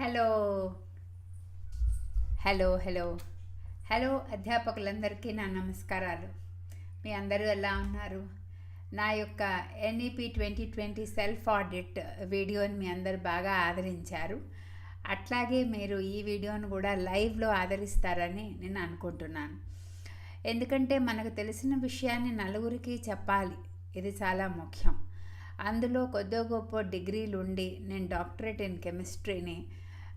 Hello. Hello hello. Hello అధ్యాపకులందరికీ నా నమస్కారాలు. మీ అందరూ ఎలా ఉన్నారు? నా యొక్క NEP twenty twenty self audit వీడియోని మీ అందరు బాగా ఆదరించారు. అట్లాగే మీరు ఈ వీడియోను కూడా లైవ్లో ఆదరిస్తారని నేను అనుకుంటున్నాను. ఎందుకంటే మనకు తెలిసిన విషయాన్ని నలుగురికి చెప్పాలి. ఇది చాలా ముఖ్యం. అందులో కొద్దో గొప్ప డిగ్రీలు ఉండి నేను డాక్టరేట్ ఇన్ కెమిస్ట్రీని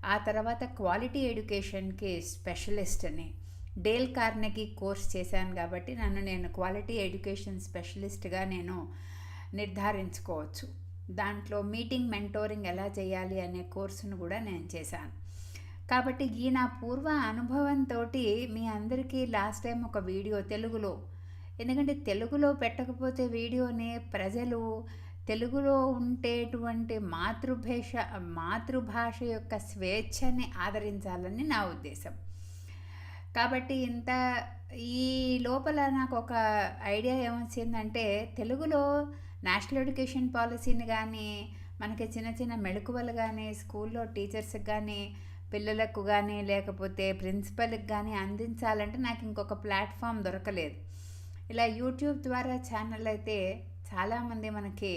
ఆ తర్వాత క్వాలిటీ ఎడ్యుకేషన్కి స్పెషలిస్ట్ని. డేల్ కార్నెకి కోర్స్ చేశాను కాబట్టి నన్ను నేను క్వాలిటీ ఎడ్యుకేషన్ స్పెషలిస్ట్గా నేను నిర్ధారించుకోవచ్చు. దాంట్లో మీటింగ్ మెంటోరింగ్ ఎలా చేయాలి అనే కోర్సును కూడా నేను చేశాను. కాబట్టి ఈ నా పూర్వ అనుభవంతో మీ అందరికీ లాస్ట్ టైం ఒక వీడియో తెలుగులో. ఎందుకంటే తెలుగులో పెట్టకపోతే వీడియోని ప్రజలు తెలుగులో ఉండేటువంటి మాతృభేష మాతృభాష యొక్క స్వేచ్ఛని ఆదరించాలని నా ఉద్దేశం. కాబట్టి ఇంత ఈ లోపల నాకు ఒక ఐడియా ఏమొచ్చిందంటే తెలుగులో నేషనల్ ఎడ్యుకేషన్ పాలసీని కానీ మనకి చిన్న చిన్న మెళకువలు కానీ స్కూల్లో టీచర్స్కి కానీ పిల్లలకు కానీ లేకపోతే ప్రిన్సిపల్కి కానీ అందించాలంటే నాకు ఇంకొక ప్లాట్ఫామ్ దొరకలేదు. ఇలా యూట్యూబ్ ద్వారా ఛానల్ అయితే చాలామంది మనకి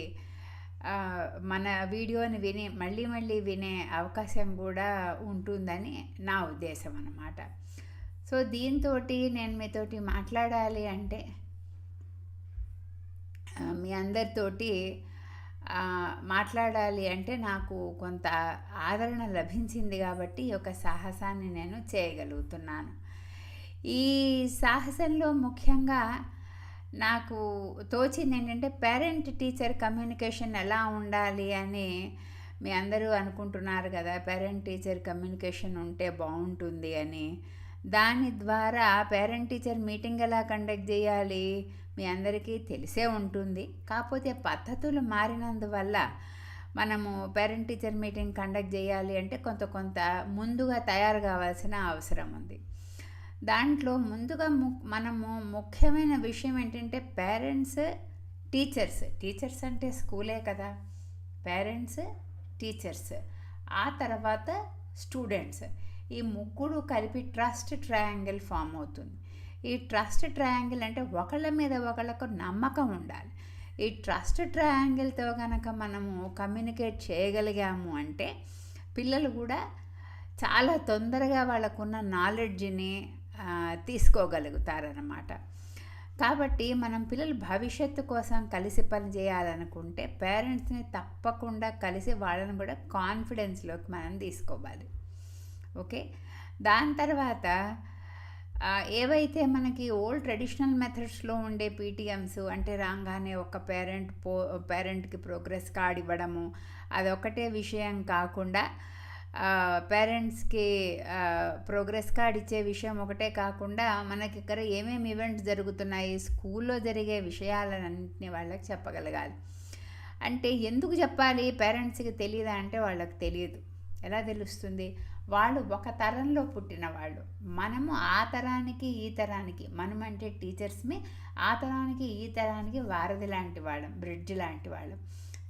మన వీడియోని విని మళ్ళీ మళ్ళీ వినే అవకాశం కూడా ఉంటుందని నా ఉద్దేశం అన్నమాట. సో దీంతో నేను మీతోటి మాట్లాడాలి అంటే మీ అందరితోటి మాట్లాడాలి అంటే నాకు కొంత ఆదరణ లభించింది కాబట్టి ఒక సాహసాన్ని నేను చేయగలుగుతున్నాను. ఈ సాహసంలో ముఖ్యంగా నాకు తోచింది ఏంటంటే పేరెంట్ టీచర్ కమ్యూనికేషన్ ఎలా ఉండాలి అని మీ అందరూ అనుకుంటున్నారు కదా పేరెంట్ టీచర్ కమ్యూనికేషన్ ఉంటే బాగుంటుంది అని. దాని ద్వారా పేరెంట్ టీచర్ మీటింగ్ ఎలా కండక్ట్ చేయాలి మీ అందరికీ తెలిసే ఉంటుంది. కాకపోతే పద్ధతులు మారినందువల్ల మనము పేరెంట్ టీచర్ మీటింగ్ కండక్ట్ చేయాలి అంటే కొంత కొంత ముందుగా తయారు కావాల్సిన అవసరం ఉంది. దాంట్లో ముందుగా ము మనము ముఖ్యమైన విషయం ఏంటంటే పేరెంట్స్ టీచర్స్. టీచర్స్ అంటే స్కూలే కదా. Parents teachers. ఆ తర్వాత స్టూడెంట్స్. ఈ ముగ్గురు కలిపి ట్రస్ట్ ట్రయాంగిల్ ఫామ్ అవుతుంది. ఈ ట్రస్ట్ ట్రయాంగిల్ అంటే ఒకళ్ళ మీద ఒకళ్ళకు నమ్మకం ఉండాలి. ఈ ట్రస్ట్ ట్రయాంగిల్తో కనుక మనము కమ్యూనికేట్ చేయగలిగాము అంటే పిల్లలు కూడా చాలా తొందరగా వాళ్ళకున్న నాలెడ్జ్ని తీసుకోగలుగుతారనమాట కాబట్టి మనం పిల్లల భవిష్యత్తు కోసం కలిసి పని చేయాలనుకుంటే పేరెంట్స్ని తప్పకుండా కలిసి వాళ్ళని కూడా కాన్ఫిడెన్స్లోకి మనం తీసుకోవాలి. ఓకే? దాని తర్వాత ఏవైతే మనకి ఓల్డ్ ట్రెడిషనల్ మెథడ్స్లో ఉండే పీటీఎమ్స్ అంటే రాగానే ఒక పేరెంట్ పో పేరెంట్కి ప్రోగ్రెస్ కార్డ్ ఇవ్వడము అదొకటే విషయం కాకుండా పేరెంట్స్కి ప్రోగ్రెస్ కార్డ్ ఇచ్చే విషయం ఒకటే కాకుండా మనకి ఇక్కడ ఏమేమి ఈవెంట్స్ జరుగుతున్నాయి స్కూల్లో జరిగే విషయాలన్నింటినీ వాళ్ళకి చెప్పగలగాలి. అంటే ఎందుకు చెప్పాలి పేరెంట్స్కి తెలియదా అంటే వాళ్ళకి తెలియదు. ఎలా తెలుస్తుంది? వాళ్ళు ఒక తరంలో పుట్టిన వాళ్ళు. మనము ఆ తరానికి ఈ తరానికి మనం అంటే టీచర్స్మి ఆ తరానికి ఈ తరానికి వారధి లాంటి వాళ్ళం బ్రిడ్జ్ లాంటి వాళ్ళం.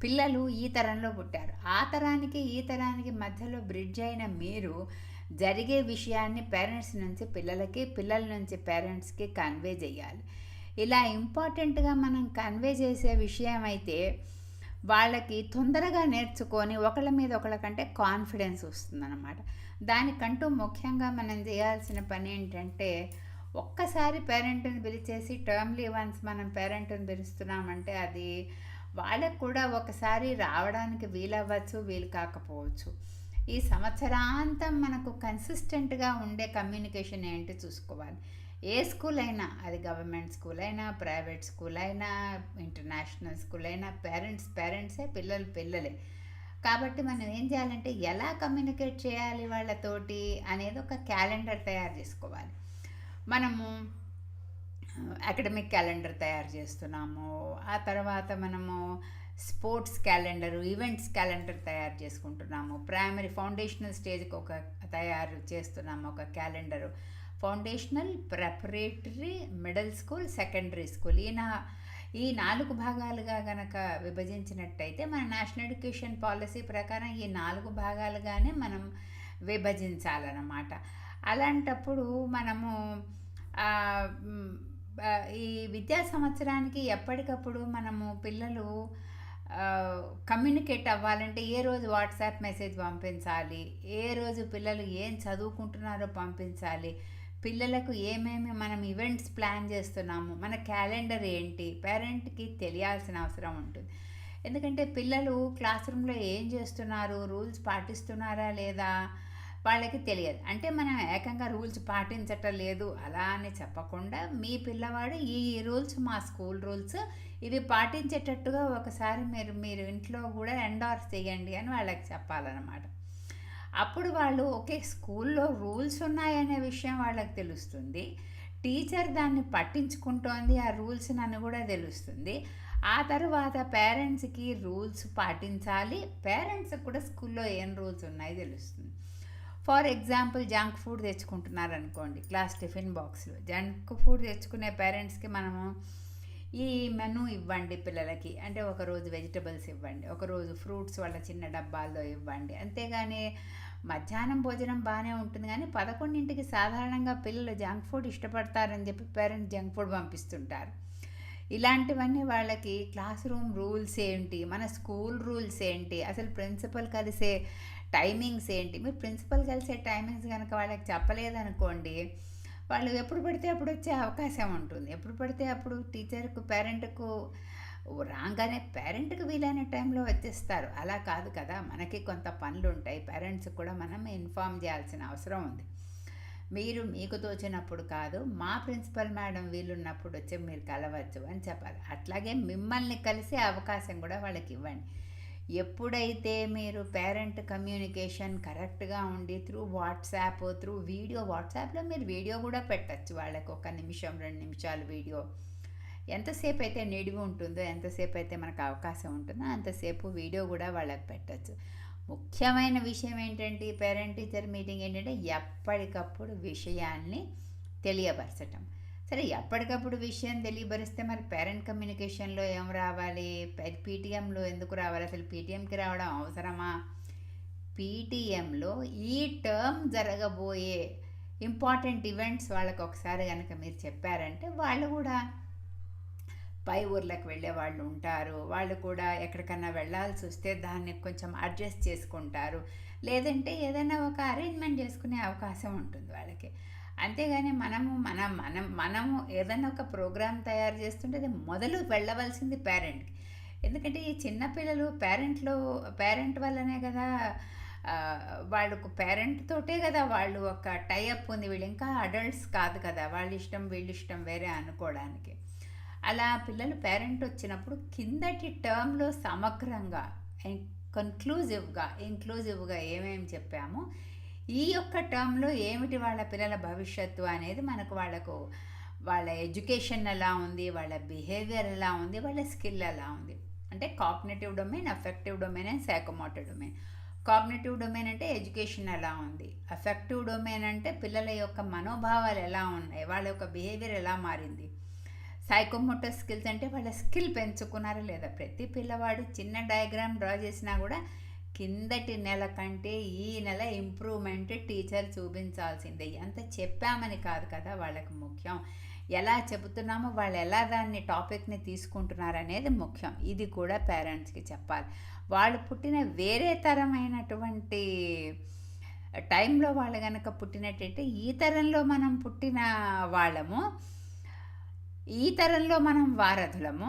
పిల్లలు ఈ తరంలో పుట్టారు. ఆ తరానికి ఈ తరానికి మధ్యలో బ్రిడ్జ్ అయిన మీరు జరిగే విషయాన్ని పేరెంట్స్ నుంచి పిల్లలకి పిల్లల నుంచి పేరెంట్స్కి కన్వే చేయాలి. ఇలా ఇంపార్టెంట్గా మనం కన్వే చేసే విషయం అయితే వాళ్ళకి తొందరగా నేర్చుకొని ఒకళ్ళ మీద ఒకళ్ళకంటే కాన్ఫిడెన్స్ వస్తుందన్నమాట. దానికంటూ ముఖ్యంగా మనం చేయాల్సిన పని ఏంటంటే ఒక్కసారి పేరెంట్ని పిలిచేసి టర్మ్లీ వన్స్ మనం పేరెంట్ని పిలుస్తున్నామంటే అది వాళ్ళకు కూడా ఒకసారి రావడానికి వీలవ్వచ్చు వీలు కాకపోవచ్చు. ఈ సంవత్సరాంతం మనకు కన్సిస్టెంట్గా ఉండే కమ్యూనికేషన్ ఏంటి చూసుకోవాలి. ఏ స్కూల్ అయినా అది గవర్నమెంట్ స్కూల్ అయినా ప్రైవేట్ స్కూల్ అయినా ఇంటర్నేషనల్ స్కూల్ అయినా పేరెంట్స్ పేరెంట్సే పిల్లలు పిల్లలే. కాబట్టి మనం ఏం చేయాలంటే ఎలా కమ్యూనికేట్ చేయాలి వాళ్ళతోటి అనేది ఒక క్యాలెండర్ తయారు చేసుకోవాలి. మనము అకాడమిక్ క్యాలెండర్ తయారు చేస్తున్నాము. ఆ తర్వాత మనము స్పోర్ట్స్ క్యాలెండరు ఈవెంట్స్ క్యాలెండర్ తయారు చేసుకుంటున్నాము. ప్రైమరీ ఫౌండేషనల్ స్టేజ్కి ఒక తయారు చేస్తున్నాము ఒక calendar. Foundational preparatory middle school secondary school ఈ ఈ నాలుగు భాగాలుగా గనక విభజించినట్టయితే మన నేషనల్ ఎడ్యుకేషన్ పాలసీ ప్రకారం ఈ నాలుగు భాగాలుగానే మనం విభజించాలన్నమాట. అలాంటప్పుడు మనము ఈ విద్యా సంవత్సరానికి ఎప్పటికప్పుడు మనము పిల్లలు కమ్యూనికేట్ అవ్వాలంటే ఏ రోజు వాట్సాప్ మెసేజ్ పంపించాలి? ఏ రోజు పిల్లలు ఏం చదువుకుంటున్నారో పంపించాలి? పిల్లలకు ఏమేమి మనం ఈవెంట్స్ ప్లాన్ చేస్తున్నాము? మన క్యాలెండర్ ఏంటి? పేరెంట్కి తెలియాల్సిన అవసరం ఉంటుంది. ఎందుకంటే పిల్లలు క్లాస్ రూమ్లో ఏం చేస్తున్నారు? రూల్స్ పాటిస్తున్నారా లేదా? వాళ్ళకి తెలియదు. అంటే మనం ఏకంగా రూల్స్ పాటించటం లేదు. అలా అని చెప్పకుండా మీ పిల్లవాడు ఈ రూల్స్ మా స్కూల్ రూల్స్ ఇవి పాటించేటట్టుగా ఒకసారి మీరు మీరు ఇంట్లో కూడా ఎండార్స్ చేయండి అని వాళ్ళకి చెప్పాలన్నమాట. అప్పుడు వాళ్ళు ఓకే స్కూల్లో రూల్స్ ఉన్నాయనే విషయం వాళ్ళకి తెలుస్తుంది. టీచర్ దాన్ని పట్టించుకుంటోంది. ఆ రూల్స్ నన్ను కూడా తెలుస్తుంది. ఆ తర్వాత పేరెంట్స్కి రూల్స్ పాటించాలి. పేరెంట్స్కి కూడా స్కూల్లో ఏం రూల్స్ ఉన్నాయో తెలుస్తుంది. ఫర్ ఎగ్జాంపుల్ జంక్ ఫుడ్ తెచ్చుకుంటున్నారు అనుకోండి క్లాస్ టిఫిన్ బాక్స్లో. జంక్ ఫుడ్ తెచ్చుకునే పేరెంట్స్కి మనము ఈ మెనూ ఇవ్వండి పిల్లలకి. అంటే ఒకరోజు వెజిటబుల్స్ ఇవ్వండి ఒకరోజు ఫ్రూట్స్ వాళ్ళ చిన్న డబ్బాల్లో ఇవ్వండి. అంతేగాని మధ్యాహ్నం భోజనం బాగానే ఉంటుంది కానీ పదకొండింటికి సాధారణంగా పిల్లలు జంక్ ఫుడ్ ఇష్టపడతారని చెప్పి పేరెంట్స్ జంక్ ఫుడ్ పంపిస్తుంటారు. ఇలాంటివన్నీ వాళ్ళకి క్లాస్ రూమ్ రూల్స్ ఏంటి మన స్కూల్ రూల్స్ ఏంటి అసలు ప్రిన్సిపల్ కలిసే టైమింగ్స్ ఏంటి? మీరు ప్రిన్సిపల్ కలిసే టైమింగ్స్ కనుక వాళ్ళకి చెప్పలేదనుకోండి వాళ్ళు ఎప్పుడు పడితే అప్పుడు వచ్చే అవకాశం ఉంటుంది. ఎప్పుడు పడితే అప్పుడు టీచర్కు పేరెంట్కు రాగానే పేరెంట్కి వీలైన టైంలో వచ్చేస్తారు. అలా కాదు కదా మనకి కొంత పనులు ఉంటాయి పేరెంట్స్ కూడా మనం ఇన్ఫామ్ చేయాల్సిన అవసరం ఉంది. మీరు మీకు తోచినప్పుడు కాదు మా ప్రిన్సిపల్ మేడం వీలున్నప్పుడు వచ్చి మీరు కలవచ్చు అని చెప్పాలి. అట్లాగే మిమ్మల్ని కలిసే అవకాశం కూడా వాళ్ళకి ఇవ్వండి. ఎప్పుడైతే మీరు పేరెంట్ కమ్యూనికేషన్ కరెక్ట్గా ఉండి త్రూ వాట్సాప్ త్రూ వీడియో వాట్సాప్లో మీరు వీడియో కూడా పెట్టచ్చు వాళ్ళకి. ఒక నిమిషం రెండు నిమిషాలు వీడియో. ఎంతసేపు అయితే నిడివి ఉంటుందో ఎంతసేపు అయితే మనకు అవకాశం ఉంటుందో అంతసేపు వీడియో కూడా వాళ్ళకి పెట్టచ్చు. ముఖ్యమైన విషయం ఏంటంటే పేరెంట్ టీచర్ మీటింగ్ ఏంటంటే ఎప్పటికప్పుడు విషయాన్ని తెలియపరచటం. సరే ఎప్పటికప్పుడు విషయం తెలియపరిస్తే మరి పేరెంట్ కమ్యూనికేషన్లో ఏం రావాలి? పీటీఎంలో ఎందుకు రావాలి? అసలు పీటీఎంకి రావడం అవసరమా? పీటీఎంలో ఈ టర్మ్ జరగబోయే ఇంపార్టెంట్ ఈవెంట్స్ వాళ్ళకి ఒకసారి కనుక మీరు చెప్పారంటే వాళ్ళు కూడా పై ఊర్లకు వెళ్ళే వాళ్ళు ఉంటారు. వాళ్ళు కూడా ఎక్కడికన్నా వెళ్ళాల్సి వస్తే దాన్ని కొంచెం అడ్జస్ట్ చేసుకుంటారు. లేదంటే ఏదైనా ఒక అరేంజ్మెంట్ చేసుకునే అవకాశం ఉంటుంది వాళ్ళకి. అంతేగాని మనము మనం మనం మనము ఏదైనా ఒక ప్రోగ్రామ్ తయారు చేస్తుంటే అది మొదలు వెళ్ళవలసింది పేరెంట్కి ఎందుకంటే ఈ చిన్నపిల్లలు పేరెంట్లో పేరెంట్ వల్లనే కదా వాళ్ళకు పేరెంట్ తోటే కదా వాళ్ళు ఒక టైఅప్ ఉంది. వీళ్ళు ఇంకా అడల్ట్స్ కాదు కదా వాళ్ళ ఇష్టం వీళ్ళ ఇష్టం వేరే అనుకోవడానికి. అలా పిల్లలు పేరెంట్ వచ్చినప్పుడు కిందటి టర్మ్లో సమగ్రంగా కన్క్లూజివ్గా ఇంక్లూజివ్గా ఏమేమి చెప్పామో ఈ యొక్క టర్మ్లో ఏమిటి వాళ్ళ పిల్లల భవిష్యత్తు అనేది మనకు వాళ్ళకు వాళ్ళ ఎడ్యుకేషన్ ఎలా ఉంది వాళ్ళ బిహేవియర్ ఎలా ఉంది వాళ్ళ స్కిల్ ఎలా ఉంది. అంటే cognitive domain affective domain and psychomotor domain. Cognitive domain అంటే ఎడ్యుకేషన్ ఎలా ఉంది. అఫెక్టివ్ డొమైన్ అంటే పిల్లల యొక్క మనోభావాలు ఎలా ఉన్నాయి వాళ్ళ యొక్క బిహేవియర్ ఎలా మారింది. సైకోమోటర్ స్కిల్స్ అంటే వాళ్ళ స్కిల్ పెంచుకున్నారా లేదా? ప్రతి పిల్లవాడు చిన్న డయాగ్రామ్ డ్రా చేసినా కూడా కిందటి నెల కంటే ఈ నెల ఇంప్రూవ్మెంట్ టీచర్ చూపించాల్సిందే. ఎంత చెప్పామని కాదు కదా వాళ్ళకి ముఖ్యం. ఎలా చెబుతున్నామో వాళ్ళు ఎలా దాన్ని టాపిక్ని తీసుకుంటున్నారు అనేది ముఖ్యం. ఇది కూడా పేరెంట్స్కి చెప్పాలి. వాళ్ళు పుట్టిన వేరే తరమైనటువంటి టైంలో వాళ్ళు కనుక పుట్టినట్టయితే ఈ తరంలో మనం పుట్టిన వాళ్ళము ఈ తరంలో మనం వారధులము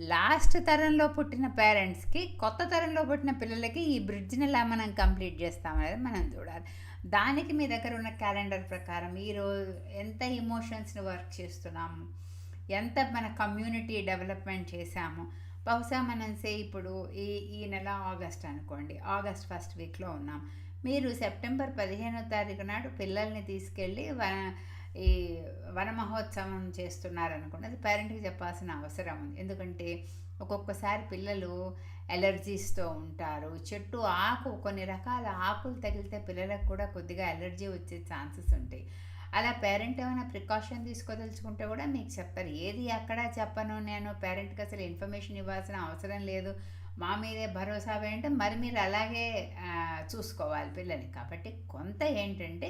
లాస్ట్ తరంలో పుట్టిన పేరెంట్స్కి కొత్త తరంలో పుట్టిన పిల్లలకి ఈ బ్రిడ్జ్ని ఎలా మనం కంప్లీట్ చేస్తామనేది మనం చూడాలి. దానికి మీ దగ్గర ఉన్న క్యాలెండర్ ప్రకారం ఈరోజు ఎంత ఇమోషన్స్ని వర్క్ చేస్తున్నాము? ఎంత మన కమ్యూనిటీ డెవలప్మెంట్ చేశాము? బహుశా మనం సే ఇప్పుడు ఈ ఈ నెల ఆగస్ట్ అనుకోండి. ఆగస్ట్ ఫస్ట్ వీక్లో ఉన్నాం. మీరు సెప్టెంబర్ పదిహేనో తారీఖు నాడు పిల్లల్ని తీసుకెళ్ళి ఈ వనమహోత్సవం చేస్తున్నారనుకోండి అది పేరెంట్కి చెప్పాల్సిన అవసరం ఉంది. ఎందుకంటే ఒక్కొక్కసారి పిల్లలు ఎలర్జీస్తో ఉంటారు. చెట్టు ఆకు కొన్ని రకాల ఆకులు తగిలితే పిల్లలకు కూడా కొద్దిగా ఎలర్జీ వచ్చే ఛాన్సెస్ ఉంటాయి. అలా పేరెంట్ ఏమైనా ప్రికాషన్ తీసుకోదలుచుకుంటే కూడా మీకు చెప్తారు ఏది ఎక్కడ చెప్పను నేను పేరెంట్కి అసలు ఇన్ఫర్మేషన్ ఇవ్వాల్సిన అవసరం లేదు. మా మీదే భరోసా వేయంటే మరి మీరు అలాగే చూసుకోవాలి పిల్లల్ని. కాబట్టి కొంత ఏంటంటే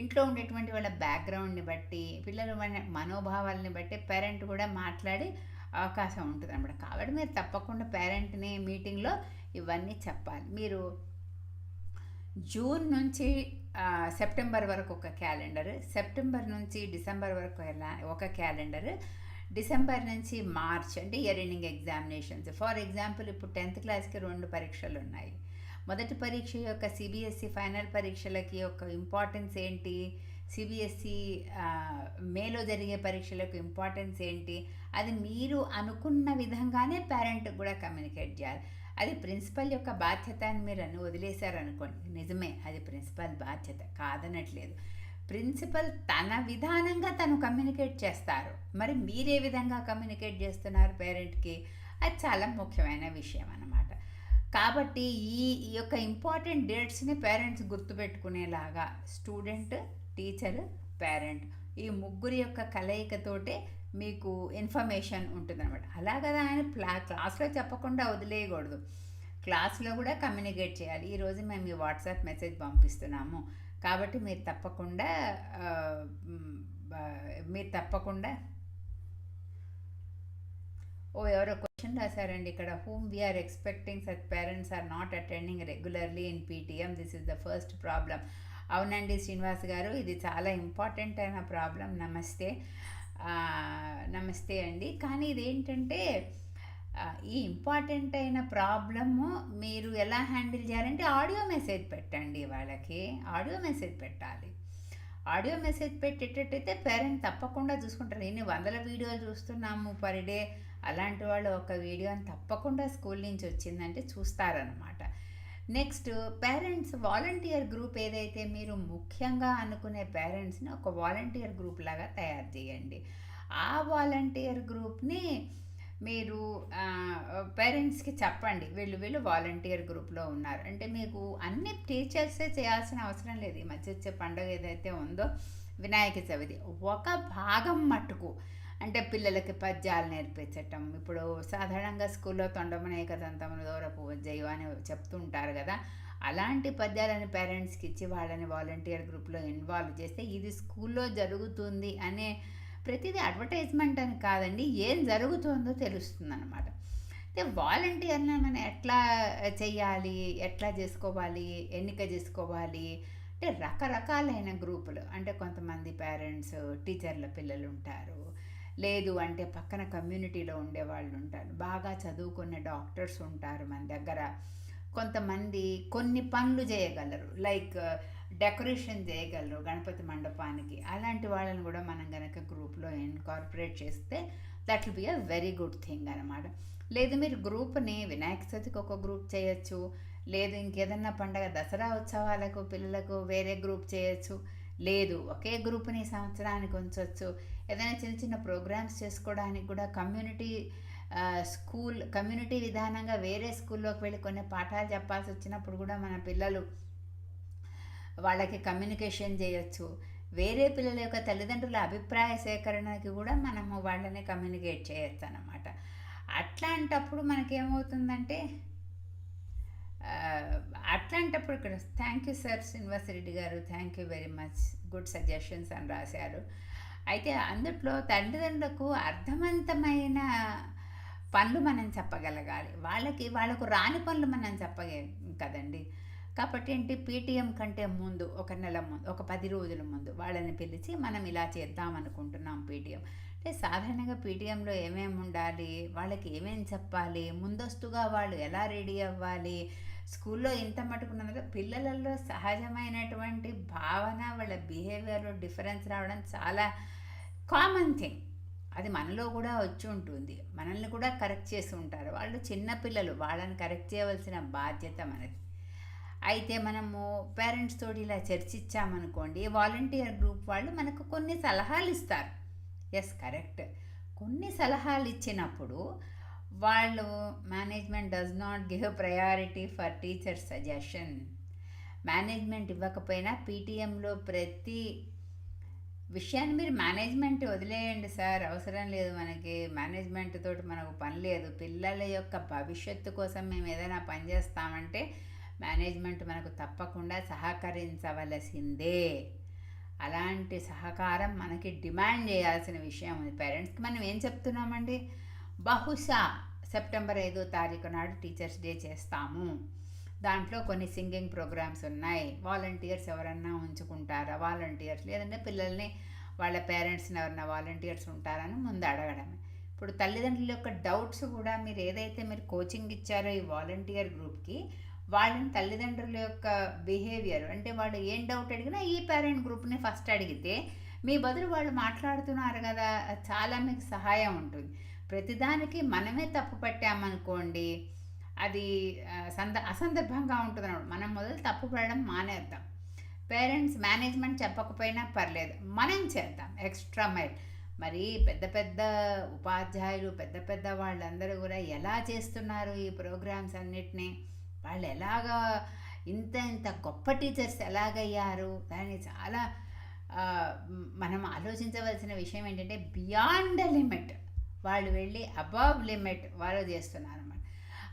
ఇంట్లో ఉండేటువంటి వాళ్ళ బ్యాక్గ్రౌండ్ని బట్టి పిల్లల మన మనోభావాలని బట్టి పేరెంట్ కూడా మాట్లాడి అవకాశం ఉంటుంది అనమాట కాబట్టి మీరు తప్పకుండా పేరెంట్ని మీటింగ్లో ఇవన్నీ చెప్పాలి. మీరు జూన్ నుంచి సెప్టెంబర్ వరకు ఒక క్యాలెండర్ సెప్టెంబర్ నుంచి డిసెంబర్ వరకు ఎలా ఒక క్యాలెండర్ డిసెంబర్ నుంచి మార్చ్ అంటే year ending examinations for example ఇప్పుడు టెన్త్ క్లాస్కి రెండు పరీక్షలు ఉన్నాయి. మొదటి పరీక్ష యొక్క సిబిఎస్ఈ ఫైనల్ పరీక్షలకి యొక్క ఇంపార్టెన్స్ ఏంటి? సిబిఎస్ఈ మేలో జరిగే పరీక్షలకు ఇంపార్టెన్స్ ఏంటి? అది మీరు అనుకున్న విధంగానే పేరెంట్కి కూడా కమ్యూనికేట్ చేయాలి. అది ప్రిన్సిపల్ యొక్క బాధ్యత అని మీరు అని వదిలేశారనుకోండి. నిజమే అది ప్రిన్సిపల్ బాధ్యత కాదనట్లేదు. ప్రిన్సిపల్ తన విధానంగా తను కమ్యూనికేట్ చేస్తారు. మరి మీరే విధంగా కమ్యూనికేట్ చేస్తున్నారు పేరెంట్కి? అది చాలా ముఖ్యమైన విషయం అన్నమాట. కాబట్టి ఈ ఈ యొక్క ఇంపార్టెంట్ డేట్స్ని పేరెంట్స్ గుర్తుపెట్టుకునేలాగా స్టూడెంట్ టీచర్ పేరెంట్ ఈ ముగ్గురి యొక్క కలయికతోటే మీకు ఇన్ఫర్మేషన్ ఉంటుందన్నమాట. అలా కదా ఆయన ప్లా క్లాస్లో చెప్పకుండా వదిలేయకూడదు. క్లాస్లో కూడా కమ్యూనికేట్ చేయాలి. ఈరోజు మేము మీ వాట్సాప్ మెసేజ్ పంపిస్తున్నాము. కాబట్టి మీరు తప్పకుండా మీరు తప్పకుండా ఓ ఎవరో క్వశ్చన్ రాశారండి ఇక్కడ. Whom we are expecting such parents are not attending regularly in PTM this is the first problem అవునండి శ్రీనివాస్ గారు ఇది చాలా ఇంపార్టెంట్ అయిన ప్రాబ్లం నమస్తే. నమస్తే అండి. కానీ ఇదేంటంటే ఈ ఇంపార్టెంట్ అయిన ప్రాబ్లము మీరు ఎలా హ్యాండిల్ చేయాలంటే ఆడియో మెసేజ్ పెట్టండి వాళ్ళకి. ఆడియో మెసేజ్ పెట్టాలి. ఆడియో మెసేజ్ పెట్టేటట్టయితే పేరెంట్ తప్పకుండా చూసుకుంటారు. ఎన్ని వందల వీడియోలు చూస్తున్నాము పర్ డే. అలాంటి వాళ్ళు ఒక వీడియోని తప్పకుండా స్కూల్ నుంచి వచ్చిందంటే చూస్తారనమాట నెక్స్ట్ పేరెంట్స్ వాలంటీర్ గ్రూప్ ఏదైతే మీరు ముఖ్యంగా అనుకునే పేరెంట్స్ని ఒక వాలంటీర్ గ్రూప్ లాగా తయారు చేయండి. ఆ వాలంటీర్ గ్రూప్ని మీరు పేరెంట్స్కి చెప్పండి. వీళ్ళు వీళ్ళు వాలంటీర్ గ్రూప్లో ఉన్నారు. అంటే మీకు అన్ని టీచర్సే చేయాల్సిన అవసరం లేదు. ఈ మధ్య వచ్చే పండుగ ఏదైతే ఉందో వినాయక చవితి ఒక భాగం మట్టుకు అంటే పిల్లలకి పద్యాలు నేర్పించటం. ఇప్పుడు సాధారణంగా స్కూల్లో తొండమనే కదంతములు దూరపు జైవ అని చెప్తుంటారు కదా. అలాంటి పద్యాలని పేరెంట్స్కి ఇచ్చి వాళ్ళని వాలంటీర్ గ్రూప్లో ఇన్వాల్వ్ చేస్తే ఇది స్కూల్లో జరుగుతుంది అనే ప్రతిదీ అడ్వర్టైజ్మెంట్ అని కాదండి ఏం జరుగుతుందో తెలుస్తుంది అనమాట అయితే వాలంటీర్ని మనం ఎట్లా చేయాలి ఎట్లా చేసుకోవాలి ఎన్నిక చేసుకోవాలి అంటే రకరకాలైన గ్రూపులు. అంటే కొంతమంది పేరెంట్స్ టీచర్ల పిల్లలు ఉంటారు లేదు అంటే పక్కన కమ్యూనిటీలో ఉండే వాళ్ళు ఉంటారు బాగా చదువుకున్న డాక్టర్స్ ఉంటారు మన దగ్గర. కొంతమంది కొన్ని పనులు చేయగలరు. లైక్ డెకరేషన్ చేయగలరు గణపతి మండపానికి. అలాంటి వాళ్ళని కూడా మనం కనుక గ్రూప్లో ఇన్కార్పొరేట్ చేస్తే that will be a very good thing అనమాట లేదు మీరు గ్రూప్ని వినాయక చవితికి ఒక గ్రూప్ చేయొచ్చు. లేదు ఇంకేదన్నా పండగ దసరా ఉత్సవాలకు పిల్లలకు వేరే గ్రూప్ చేయొచ్చు. లేదు. ఒకే గ్రూప్ని సంవత్సరానికి ఉంచవచ్చు ఏదైనా చిన్న చిన్న ప్రోగ్రామ్స్ చేసుకోవడానికి కూడా కమ్యూనిటీ స్కూల్ కమ్యూనిటీ విధానంగా వేరే స్కూల్లోకి వెళ్ళి కొన్ని పాఠాలు చెప్పాల్సి వచ్చినప్పుడు కూడా మన పిల్లలు వాళ్ళకి కమ్యూనికేషన్ చేయొచ్చు. వేరే పిల్లల యొక్క తల్లిదండ్రుల అభిప్రాయ సేకరణకి కూడా మనము వాళ్ళని కమ్యూనికేట్ చేయొచ్చు అన్నమాట అట్లాంటప్పుడు మనకేమవుతుందంటే అట్లాంటప్పుడు ఇక్కడ thank you sir Srinivasa Reddy garu thank you very much. Good suggestions అని రాశారు. అయితే అందుట్లో తల్లిదండ్రులకు అర్థవంతమైన పనులు మనం చెప్పగలగాలి. వాళ్ళకి వాళ్ళకు రాని పనులు మనం చెప్పగే కదండి. కాబట్టి ఏంటి? పీటీఎం కంటే ముందు ఒక నెల ముందు ఒక పది రోజుల ముందు వాళ్ళని పిలిచి మనం ఇలా చేద్దాం అనుకుంటున్నాం పీటీఎం. అంటే సాధారణంగా పీటీఎంలో ఏమేమి ఉండాలి? వాళ్ళకి ఏమేమి చెప్పాలి? ముందస్తుగా వాళ్ళు ఎలా రెడీ అవ్వాలి? స్కూల్లో ఇంత మటుకున్నందుకు పిల్లలలో సహజమైనటువంటి భావన వాళ్ళ బిహేవియర్లో డిఫరెన్స్ రావడం చాలా కామన్ థింగ్ అది మనలో కూడా వచ్చి ఉంటుంది. మనల్ని కూడా కరెక్ట్ చేసి ఉంటారు. వాళ్ళు చిన్నపిల్లలు వాళ్ళని కరెక్ట్ చేయవలసిన బాధ్యత మనది. అయితే మనము పేరెంట్స్ తోటి ఇలా చర్చించామనుకోండి వాలంటీర్ గ్రూప్ వాళ్ళు మనకు కొన్ని సలహాలు ఇస్తారు. ఎస్ కరెక్ట్ కొన్ని సలహాలు ఇచ్చినప్పుడు వాళ్ళు management does not give priority for teacher suggestion management ఇవ్వకపోయినా పీటీఎంలో ప్రతి విషయాన్ని మీరు మేనేజ్మెంట్ వదిలేయండి సార్. అవసరం లేదు మనకి. మేనేజ్మెంట్ తోటి మనకు పని లేదు. పిల్లల యొక్క భవిష్యత్తు కోసం మేము ఏదైనా పని చేస్తామంటే మేనేజ్మెంట్ మనకు తప్పకుండా సహకరించవలసిందే. అలాంటి సహకారం మనకి డిమాండ్ చేయాల్సిన విషయం ఉంది. పేరెంట్స్కి మనం ఏం చెప్తున్నామండి? బహుశా సెప్టెంబర్ ఐదో తారీఖు నాడు టీచర్స్ డే చేస్తాము. దాంట్లో కొన్ని సింగింగ్ ప్రోగ్రామ్స్ ఉన్నాయి. వాలంటీర్స్ ఎవరన్నా ఉంచుకుంటారా? వాలంటీర్స్ లేదంటే పిల్లల్ని వాళ్ళ పేరెంట్స్ని ఎవరన్నా వాలంటీర్స్ ఉంటారని ముందు అడగడమే. ఇప్పుడు తల్లిదండ్రుల యొక్క డౌట్స్ కూడా మీరు ఏదైతే మీరు కోచింగ్ ఇచ్చారో ఈ వాలంటీర్ గ్రూప్కి వాళ్ళని తల్లిదండ్రుల యొక్క బిహేవియర్ అంటే వాళ్ళు ఏం డౌట్ అడిగినా ఈ పేరెంట్ గ్రూప్ని ఫస్ట్ అడిగితే మీ బదులు వాళ్ళు మాట్లాడుతున్నారు కదా చాలా మీకు సహాయం ఉంటుంది. ప్రతిదానికి మనమే తప్పు పట్టామనుకోండి అది సంద అసందర్భంగా ఉంటుంది అనమాట మనం మొదలు తప్పు పడడం మానేద్దాం. పేరెంట్స్ మేనేజ్మెంట్ చెప్పకపోయినా పర్లేదు మనం చేద్దాం. Extra mile. మరి పెద్ద పెద్ద ఉపాధ్యాయులు పెద్ద పెద్ద వాళ్ళందరూ కూడా ఎలా చేస్తున్నారు ఈ ప్రోగ్రామ్స్ అన్నిటినీ? వాళ్ళు ఎలాగా ఇంత ఇంత గొప్ప టీచర్స్ ఎలాగయ్యారు? దాన్ని చాలా మనం ఆలోచించవలసిన విషయం ఏంటంటే బియాండ్ లిమిట్. వాళ్ళు వెళ్ళి అబవ్ లిమిట్ వాళ్ళు చేస్తున్నారు అనమాట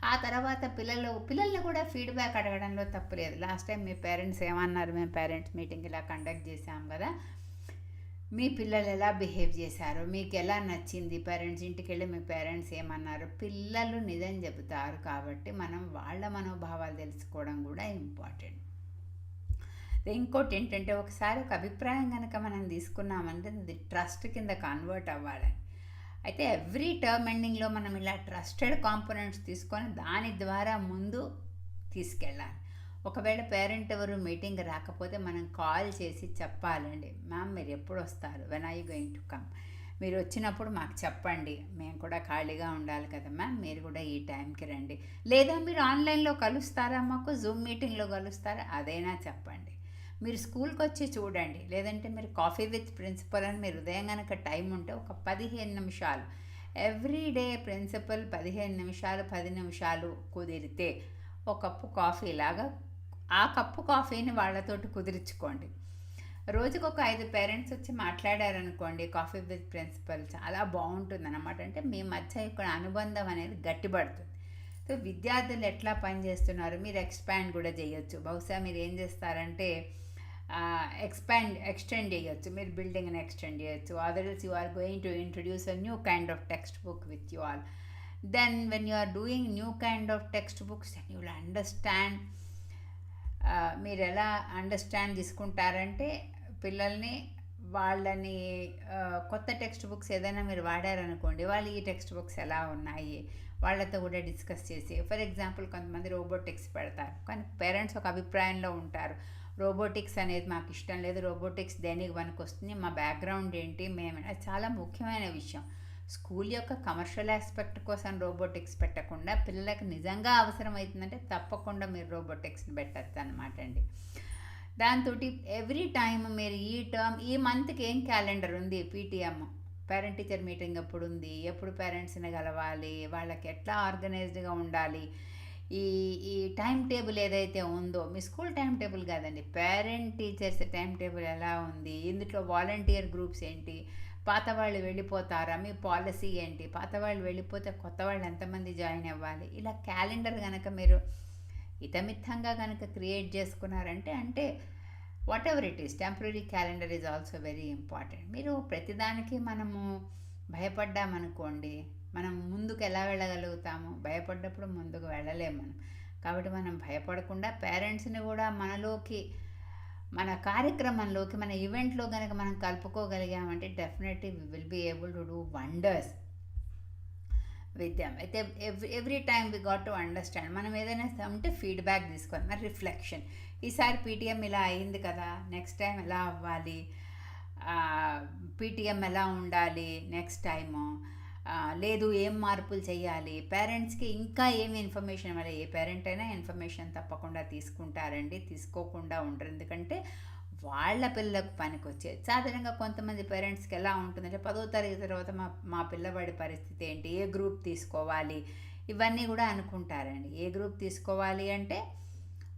ఆ తర్వాత పిల్లలు పిల్లల్ని కూడా ఫీడ్బ్యాక్ అడగడంలో తప్పులేదు లాస్ట్ టైం మీ పేరెంట్స్ ఏమన్నారు? మేము పేరెంట్స్ మీటింగ్ ఇలా కండక్ట్ చేసాం కదా. మీ పిల్లలు ఎలా బిహేవ్ చేశారు? మీకు ఎలా నచ్చింది? పేరెంట్స్ ఇంటికి వెళ్ళి మీ పేరెంట్స్ ఏమన్నారు? పిల్లలు నిజం చెబుతారు కాబట్టి మనం వాళ్ళ మనోభావాలు తెలుసుకోవడం కూడా ఇంపార్టెంట్ ఇంకోటి ఏంటంటే ఒకసారి ఒక అభిప్రాయం కనుక మనం తీసుకున్నామంటే అది ట్రస్ట్ కింద కన్వర్ట్ అవ్వాలని. అయితే ఎవ్రీ టర్మ్ ఎండింగ్లో మనం ఇలా ట్రస్టెడ్ కాంపోనెంట్స్ తీసుకొని దాని ద్వారా ముందు తీసుకెళ్ళాలి. ఒకవేళ పేరెంట్ ఎవరు మీటింగ్ రాకపోతే మనం కాల్ చేసి చెప్పాలండి. మ్యామ్ మీరు ఎప్పుడు వస్తారు? When I going to come మీరు వచ్చినప్పుడు మాకు చెప్పండి. మేము కూడా ఖాళీగా ఉండాలి కదా మ్యామ్ మీరు కూడా ఈ టైంకి రండి. లేదా మీరు ఆన్లైన్లో కలుస్తారా? మాకు జూమ్ మీటింగ్లో కలుస్తారా? అదైనా చెప్పండి. మీరు స్కూల్కి వచ్చి చూడండి. లేదంటే మీరు కాఫీ విత్ ప్రిన్సిపల్ అని మీరు ఉదయం కనుక టైం ఉంటే ఒక పదిహేను నిమిషాలు. ఎవ్రీ డే ప్రిన్సిపల్ పదిహేను నిమిషాలు పది నిమిషాలు కుదిరితే ఒక కప్పు కాఫీ లాగా ఆ కప్పు కాఫీని వాళ్ళతోటి కుదిరించుకోండి. రోజుకు ఒక ఐదు పేరెంట్స్ వచ్చి మాట్లాడారనుకోండి కాఫీ విత్ ప్రిన్సిపల్ చాలా బాగుంటుంది అనమాట అంటే మీ మధ్య ఇక్కడ అనుబంధం అనేది గట్టిపడుతుంది. సో విద్యార్థులు ఎట్లా పనిచేస్తున్నారు మీరు ఎక్స్పాండ్ కూడా చేయొచ్చు. బహుశా మీరు ఏం చేస్తారంటే ఎక్స్పాండ్ ఎక్స్టెండ్ చేయొచ్చు. మీరు బిల్డింగ్ని ఎక్స్టెండ్ చేయొచ్చు. Others you are going to introduce a new kind of text book with you all then when you are doing new kind of text books then you will understand మీరు ఎలా understand తీసుకుంటారంటే పిల్లల్ని వాళ్ళని కొత్త text books ఏదైనా మీరు వాడారనుకోండి వాళ్ళు ఈ text books ఎలా ఉన్నాయి? వాళ్ళతో కూడా డిస్కస్ చేసి ఫర్ ఎగ్జాంపుల్ కొంతమంది రోబోటిక్స్ పెడతారు. కానీ పేరెంట్స్ ఒక అభిప్రాయంలో ఉంటారు. రోబోటిక్స్ అనేది మాకు ఇష్టం లేదు. రోబోటిక్స్ దేనికి పనికి వస్తుంది మా బ్యాక్గ్రౌండ్ ఏంటి? మేము చాలా ముఖ్యమైన విషయం. స్కూల్ యొక్క కమర్షియల్ ఆస్పెక్ట్ కోసం రోబోటిక్స్ పెట్టకుండా పిల్లలకు నిజంగా అవసరమవుతుందంటే తప్పకుండా మీరు రోబోటిక్స్ని పెట్టచ్చు అనమాట అండి. దాంతో ఎవ్రీ టైం మీరు ఈ టర్మ్ ఈ మంత్కి ఏం క్యాలెండర్ ఉంది? పీటీఎం పేరెంట్ టీచర్ మీటింగ్ ఎప్పుడు ఉంది? ఎప్పుడు పేరెంట్స్ని కలవాలి? వాళ్ళకి ఎట్లా ఆర్గనైజ్డ్గా ఉండాలి? ఈ ఈ టైం టేబుల్ ఏదైతే ఉందో మీ స్కూల్ టైం టేబుల్ కాదండి పేరెంట్ టీచర్స్ టైం టేబుల్ ఎలా ఉంది ఇందులో వాలంటీర్ గ్రూప్స్ ఏంటి పాత వాళ్ళు వెళ్ళిపోతారా మీ పాలసీ ఏంటి పాత వాళ్ళు వెళ్ళిపోతే కొత్త వాళ్ళు ఎంతమంది జాయిన్ అవ్వాలి ఇలా క్యాలెండర్ కనుక మీరు ఇతమిత్తంగా కనుక క్రియేట్ చేసుకున్నారంటే అంటే whatever it is temporary calendar is also very important మీరు ప్రతిదానికి మనము భయపడ్డామనుకోండి మనం ముందుకు ఎలా వెళ్ళగలుగుతాము? భయపడ్డప్పుడు ముందుకు వెళ్ళలేము మనం. కాబట్టి మనం భయపడకుండా పేరెంట్స్ని కూడా మనలోకి మన కార్యక్రమంలోకి మన ఈవెంట్లో కనుక మనం కలుపుకోగలిగామంటే definitely we will be able to do wonders with them. అయితే every every time we got to understand. మనం ఏదైనా ఉంటే ఫీడ్బ్యాక్ తీసుకోవాలి. మరి రిఫ్లెక్షన్. ఈసారి పీటీఎం ఇలా అయింది కదా నెక్స్ట్ టైం ఎలా అవ్వాలి? పీటీఎం ఎలా ఉండాలి నెక్స్ట్ టైము? లేదు ఏం మార్పులు చేయాలి? పేరెంట్స్కి ఇంకా ఏమి ఇన్ఫర్మేషన్ ఇవ్వాలి? ఏ పేరెంట్ అయినా ఇన్ఫర్మేషన్ తప్పకుండా తీసుకుంటారండి తీసుకోకుండా ఉండరు. ఎందుకంటే వాళ్ళ పిల్లలకు పనికి వచ్చేది సాధారణంగా కొంతమంది పేరెంట్స్కి ఎలా ఉంటుందంటే పదో తరగతి తర్వాత మా మా పిల్లవాడి పరిస్థితి ఏంటి? ఏ గ్రూప్ తీసుకోవాలి? ఇవన్నీ కూడా అనుకుంటారండి. ఏ గ్రూప్ తీసుకోవాలి అంటే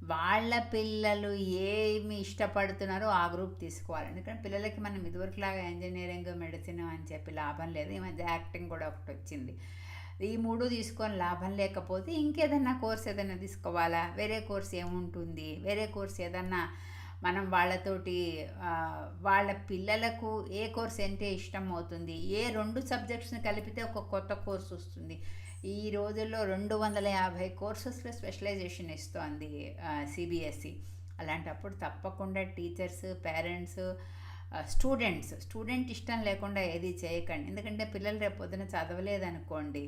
వాళ్ళ పిల్లలు ఏమి ఇష్టపడుతున్నారో ఆ గ్రూప్ తీసుకోవాలి. ఎందుకంటే పిల్లలకి మనం ఇదివరకులాగా ఇంజనీరింగ్ మెడిసిన్ అని చెప్పి లాభం లేదు. ఈ మధ్య యాక్టింగ్ కూడా ఒకటి వచ్చింది. ఈ మూడు తీసుకొని లాభం లేకపోతే ఇంకేదన్నా కోర్స్ ఏదైనా తీసుకోవాలా? వేరే కోర్స్ ఏముంటుంది? వేరే కోర్స్ ఏదన్నా మనం వాళ్ళతోటి వాళ్ళ పిల్లలకు ఏ కోర్స్ అంటే ఇష్టం అవుతుంది? ఏ రెండు సబ్జెక్ట్స్ని కలిపితే ఒక కొత్త కోర్స్ వస్తుంది? ఈ రోజుల్లో రెండు వందల యాభై కోర్సెస్లో స్పెషలైజేషన్ ఇస్తోంది సిబిఎస్ఈ. అలాంటప్పుడు తప్పకుండా టీచర్స్ పేరెంట్స్ స్టూడెంట్స్ స్టూడెంట్ ఇష్టం లేకుండా ఏది చేయకండి. ఎందుకంటే పిల్లలు రేపు పొద్దున చదవలేదనుకోండి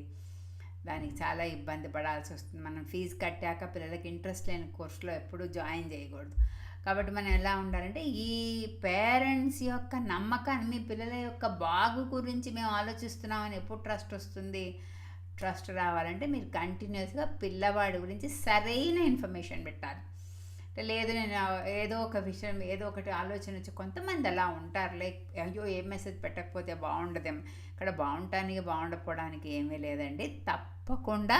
దానికి చాలా ఇబ్బంది పడాల్సి వస్తుంది. మనం ఫీజు కట్టాక పిల్లలకి ఇంట్రెస్ట్ లేని కోర్సులో ఎప్పుడూ జాయిన్ చేయకూడదు. కాబట్టి మనం ఎలా ఉండాలంటే ఈ పేరెంట్స్ యొక్క నమ్మకాన్ని మీ పిల్లల యొక్క బాగు గురించి మేము ఆలోచిస్తున్నామని ఎప్పుడు ట్రస్ట్ వస్తుంది? ట్రస్ట్ రావాలంటే మీరు కంటిన్యూస్గా పిల్లవాడి గురించి సరైన ఇన్ఫర్మేషన్ పెట్టాలి. లేదు నేను ఏదో ఒక విషయం ఏదో ఒకటి ఆలోచన వచ్చి కొంతమంది అలా ఉంటారు. లైక్ అయ్యో ఏ మెసేజ్ పెట్టకపోతే బాగుండదేం? ఇక్కడ బాగుంటానికి బాగుండకపోవడానికి ఏమీ లేదండి. తప్పకుండా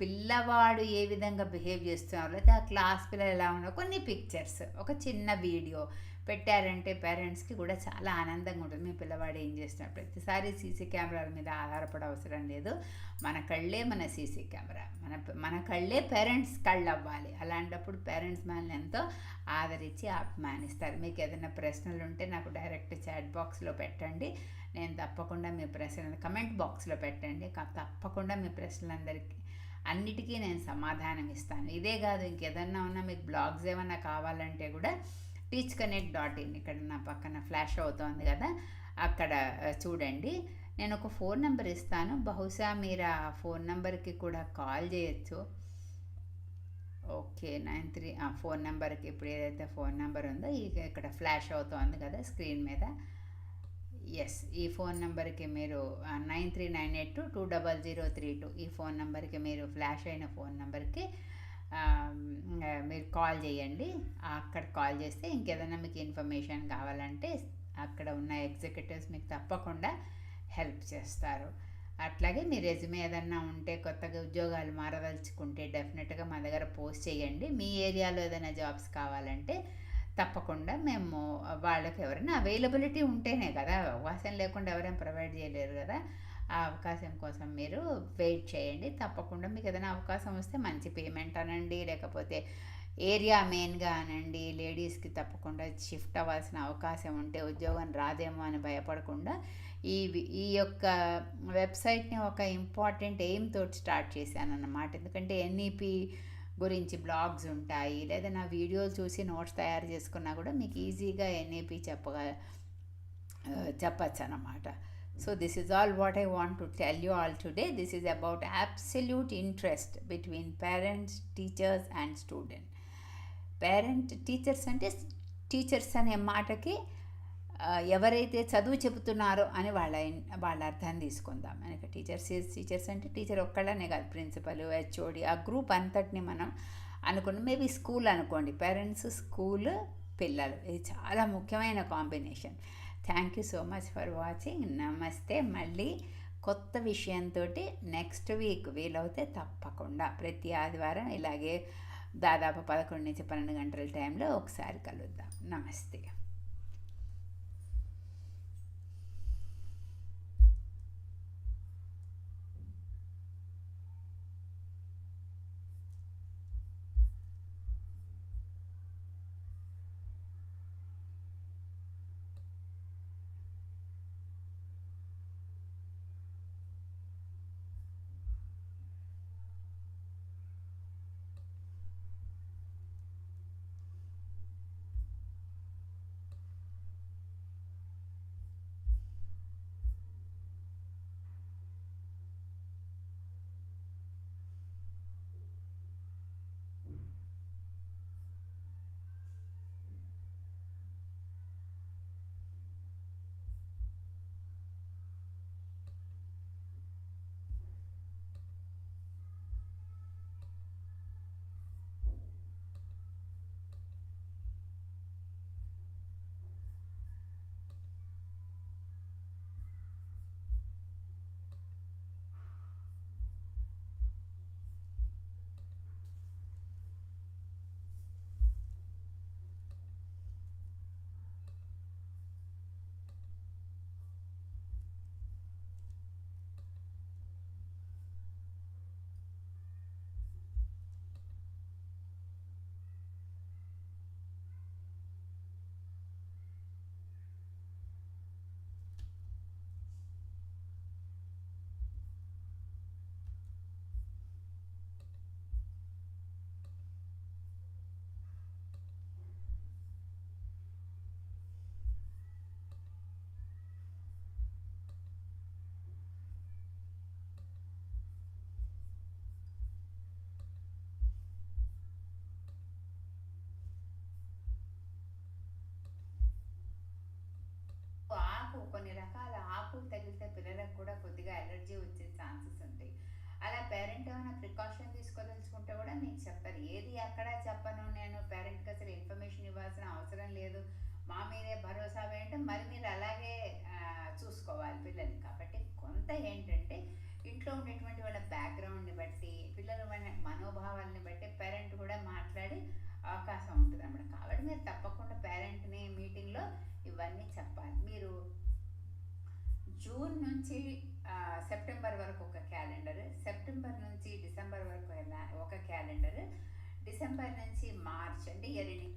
పిల్లవాడు ఏ విధంగా బిహేవ్ చేస్తున్నారు లేకపోతే ఆ క్లాస్ పిల్లలు ఎలా ఉన్నారో కొన్ని పిక్చర్స్ ఒక చిన్న వీడియో పెట్టారంటే పేరెంట్స్కి కూడా చాలా ఆనందంగా ఉంటుంది. మీ పిల్లవాడు ఏం చేస్తున్నాడు? ప్రతిసారి సీసీ కెమెరాల మీద ఆధారపడ అవసరం లేదు. మన కళ్ళే మన సీసీ కెమెరా. మన మన కళ్ళే పేరెంట్స్ కళ్ళు అవ్వాలి. అలాంటప్పుడు పేరెంట్స్ మనల్ని ఎంతో ఆదరించి అభిమానిస్తారు మీకు ఏదైనా ప్రశ్నలు ఉంటే నాకు డైరెక్ట్ చాట్ బాక్స్లో పెట్టండి. నేను తప్పకుండా మీ ప్రశ్నలు కమెంట్ బాక్స్లో పెట్టండి. తప్పకుండా మీ ప్రశ్నలందరికీ అన్నిటికీ నేను సమాధానం ఇస్తాను. ఇదే కాదు ఇంకేదన్నా ఉన్నా మీకు బ్లాగ్స్ ఏమన్నా కావాలంటే కూడా టీచ్ కనెక్ట్ డాట్ ఇన్ ఇక్కడ నా పక్కన ఫ్లాష్ అవుతోంది కదా అక్కడ చూడండి. నేను ఒక ఫోన్ నెంబర్ ఇస్తాను. బహుశా మీరు ఆ ఫోన్ నెంబర్కి కూడా కాల్ చేయొచ్చు. ఓకే నైన్ త్రీ ఫోన్ నెంబర్కి ఇప్పుడు ఏదైతే ఫోన్ నెంబర్ ఉందో ఇక్కడ ఫ్లాష్ అవుతోంది కదా స్క్రీన్ మీద. ఎస్ ఈ ఫోన్ నెంబర్కి మీరు nine three nine eight two two double zero three two ఈ ఫోన్ నెంబర్కి మీరు ఫ్లాష్ అయిన ఫోన్ నెంబర్కి మీరు కాల్ చేయండి. అక్కడ కాల్ చేస్తే ఇంకేదైనా మీకు ఇన్ఫర్మేషన్ కావాలంటే అక్కడ ఉన్న ఎగ్జిక్యూటివ్స్ మీకు తప్పకుండా హెల్ప్ చేస్తారు. అట్లాగే మీ రెజ్యూమే ఏదన్నా ఉంటే కొత్తగా ఉద్యోగాలు మారదలుచుకుంటే డెఫినెట్గా మా దగ్గర పోస్ట్ చేయండి. మీ ఏరియాలో ఏదైనా జాబ్స్ కావాలంటే తప్పకుండా మేము వాళ్ళకి ఎవరైనా అవైలబిలిటీ ఉంటేనే కదా అవకాశం లేకుండా ఎవరైనా ప్రొవైడ్ చేయలేరు కదా ఆ అవకాశం కోసం మీరు వెయిట్ చేయండి. తప్పకుండా మీకు ఏదైనా అవకాశం వస్తే మంచి పేమెంట్ అనండి. లేకపోతే ఏరియా మెయిన్గా అనండి. లేడీస్కి తప్పకుండా షిఫ్ట్ అవ్వాల్సిన అవకాశం ఉంటే ఉద్యోగం రాదేమో అని భయపడకుండా ఈ ఈ యొక్క వెబ్సైట్ని ఒక ఇంపార్టెంట్ ఎయిమ్ తోటి స్టార్ట్ చేశాను అన్నమాట ఎందుకంటే ఎన్ఈపి గురించి బ్లాగ్స్ ఉంటాయి. లేదా నా వీడియోలు చూసి నోట్స్ తయారు చేసుకున్నా కూడా మీకు ఈజీగా ఎన్ఈపి చెప్పగ చెప్పచ్చు అన్నమాట so this is all what I want to tell you all today this is about absolute interest between parents teachers and student parent teachers అంటే టీచర్స్ అనే మాటకి ఎవరైతే చదువు చెబుతున్నారో అని వాళ్ళ వాళ్ళ అర్థాన్ని తీసుకుందాం. మనకి టీచర్స్ టీచర్స్ అంటే టీచర్ ఒక్కళ్ళనే కాదు ప్రిన్సిపల్ హెచ్ఓడి ఆ గ్రూప్ అంతటిని మనం అనుకున్న. మేబీ స్కూల్ అనుకోండి. పేరెంట్స్ స్కూల్ పిల్లలు. ఇది చాలా ముఖ్యమైన combination thank you so much for watching నమస్తే మళ్ళీ కొత్త విషయంతో నెక్స్ట్ వీక్ వీలవుతే తప్పకుండా ప్రతి ఆదివారం ఇలాగే దాదాపు పదకొండు నుంచి పన్నెండు గంటల టైంలో ఒకసారి కలుద్దాం. నమస్తే. కొన్ని రకాల ఆకులు తగిలితే పిల్లలకు కూడా కొద్దిగా ఎలర్జీ వచ్చే ఛాన్సెస్ ఉంటాయి. అలా పేరెంట్ ఏమైనా ప్రికాషన్ తీసుకోదలుచుకుంటే కూడా మీకు చెప్తారు ఏది ఎక్కడ చెప్పను. నేను పేరెంట్కి అసలు ఇన్ఫర్మేషన్ ఇవ్వాల్సిన అవసరం లేదు. మా మీదే భరోసా వేయంటే మరి మీరు అలాగే చూసుకోవాలి పిల్లల్ని. కాబట్టి కొంత ఏంటంటే ఇంట్లో ఉండేటువంటి వాళ్ళ బ్యాక్గ్రౌండ్ని బట్టి పిల్లల మన మనోభావాలని బట్టి పేరెంట్ కూడా మాట్లాడి అవకాశం ఉంటుంది అన్నమాట కాబట్టి మీరు తప్పకుండా పేరెంట్ని మీటింగ్లో ఇవన్నీ చెప్పాలి. మీరు జూన్ నుంచి సెప్టెంబర్ వరకు ఒక క్యాలెండర్. సెప్టెంబర్ నుంచి డిసెంబర్ వరకు ఒక క్యాలెండర్. డిసెంబర్ నుంచి మార్చ్ అంటే ఎరడి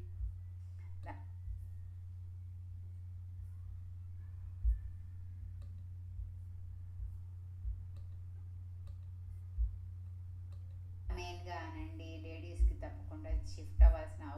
మెయిన్గా అనండి లేడీస్కి తప్పకుండా షిఫ్ట్ అవ్వాల్సిన